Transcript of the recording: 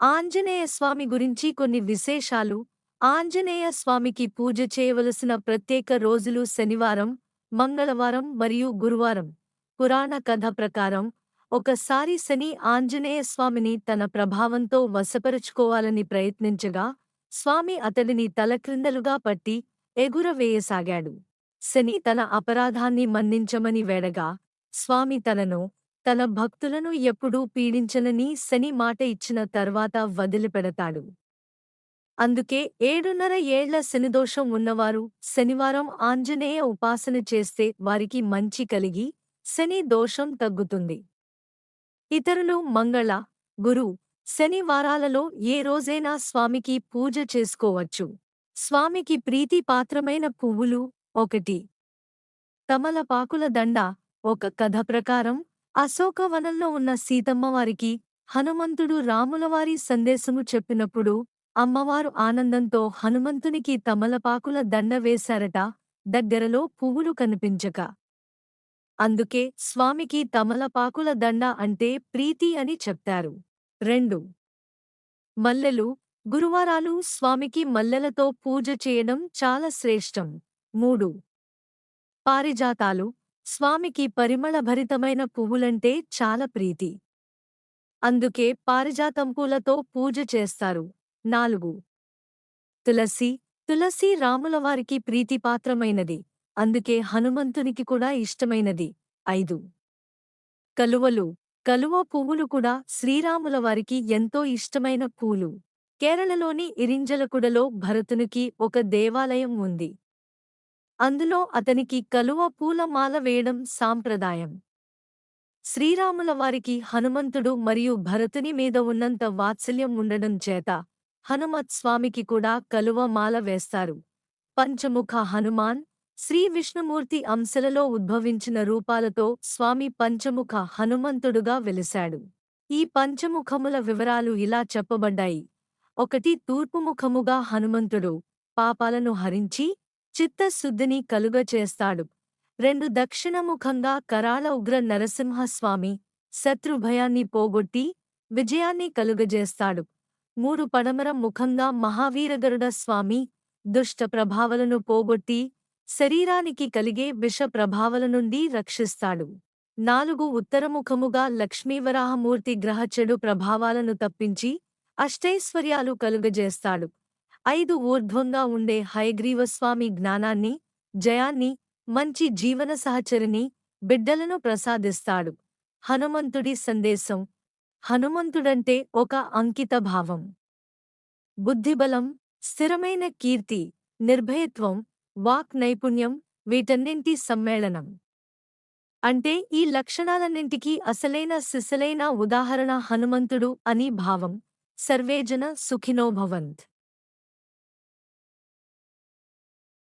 ఆంజనేయ స్వామి గురించి కొన్ని విశేషాలు. ఆంజనేయ స్వామికి పూజ చేయవలసిన ప్రత్యేక రోజులు శనివారం మంగళవారం మరియు గురువారం. పురాణ కథ ప్రకారం ఒకసారి శని ఆంజనేయ స్వామిని తన ప్రభావంతో వశపరుచుకోవాలని ప్రయత్నించగా స్వామి అతడిని తలక్రిందలుగా పట్టి ఎగురవేయసాగాడు శని తన అపరాధాన్ని మన్నించమని వేడగా స్వామి తనను తన భక్తులను ఎప్పుడూ పీడించనని శని మాట ఇచ్చిన తర్వాత వదిలిపెడతాడు. అందుకే ఏడున్నర ఏళ్ళ శనిదోషం ఉన్నవారు శనివారం ఆంజనేయ ఉపాసన చేస్తే వారికి మంచి కలిగి శని దోషం తగ్గుతుంది. ఇతరులు మంగళ గురు శనివారాలలో ఏ రోజైనా స్వామికి పూజ చేసుకోవచ్చు. స్వామికి ప్రీతిపాత్రమైన పువ్వులు ఒకటి. తమలపాకుల దండ ఒక కథ ప్రకారం అశోకవనంలో ఉన్న సీతమ్మవారికి హనుమంతుడు రాములవారి సందేశము చెప్పినప్పుడు అమ్మవారు ఆనందంతో హనుమంతునికి తమలపాకుల దండ వేశారట దగ్గరలో పువ్వులు కనిపించక. అందుకే స్వామికి తమలపాకుల దండ అంటే ప్రీతి అని చెప్తారు. రెండు. మల్లెలు గురువారాలు స్వామికి మల్లెలతో పూజ చేయడం చాలా శ్రేష్టం. మూడు. పారిజాతాలు స్వామికి పరిమళభరితమైన పువ్వులంటే చాలా ప్రీతి. అందుకే పారిజాతం పూలతో పూజ చేస్తారు. నాలుగు. తులసి. తులసి రాములవారికి ప్రీతిపాత్రమైనది. అందుకే హనుమంతునికి కూడా ఇష్టమైనది. ఐదు. కలువలు. కలువ పువ్వులు కూడా శ్రీరాములవారికి ఎంతో ఇష్టమైన పూలు. కేరళలోని ఇరింజలకుడలో భరతునికి ఒక దేవాలయం ఉంది. అందులో అతనికి కలువ పూల మాల వేయడం సాంప్రదాయం. శ్రీరాముల వారికి హనుమంతుడు మరియు భరతుని మీద ఉన్నంత వాత్సల్యం ఉండడం చేత హనుమత్ స్వామికి కూడా కలువ మాల వేస్తారు. పంచముఖ హనుమాన్ శ్రీ విష్ణుమూర్తి అంశలలో ఉద్భవించిన రూపాలతో స్వామి పంచముఖ హనుమంతుడుగా వెలిశాడు. ఈ పంచముఖముల వివరాలు ఇలా చెప్పబడ్డాయి. ఒకటి తూర్పుముఖముగా హనుమంతుడు పాపాలను హరించి చిత్తశుద్ధిని కలుగచేస్తాడు రెండు దక్షిణముఖంగా కరాళ ఉగ్ర నరసింహస్వామి శత్రుభయాన్ని పోగొట్టి విజయాన్ని కలుగజేస్తాడు మూడు పడమర ముఖంగా మహావీరగరుడ స్వామి దుష్ట ప్రభావలను పోగొట్టి శరీరానికి కలిగే విష ప్రభావల నుండి రక్షిస్తాడు. నాలుగు ఉత్తరముఖముగా లక్ష్మీవరాహమూర్తి గ్రహ చెడు ప్రభావాలను తప్పించి అష్టైశ్వర్యాలు కలుగజేస్తాడు ఐదు ఊర్ధ్వంగా ఉండే హయగ్రీవస్వామి జ్ఞానాన్ని జయాన్ని మంచి జీవన సహచరిని బిడ్డలను ప్రసాదిస్తాడు. హనుమంతుడి సందేశం. హనుమంతుడంటే ఒక అంకిత భావం. బుద్ధిబలం స్థిరమైన కీర్తి నిర్భయత్వం వాక్ నైపుణ్యం వీటన్నింటి సమ్మేళనం. అంటే ఈ లక్షణాలన్నింటికీ అసలైన సిసలైన ఉదాహరణ హనుమంతుడు అని భావం. సర్వేజన సుఖినోభవంత్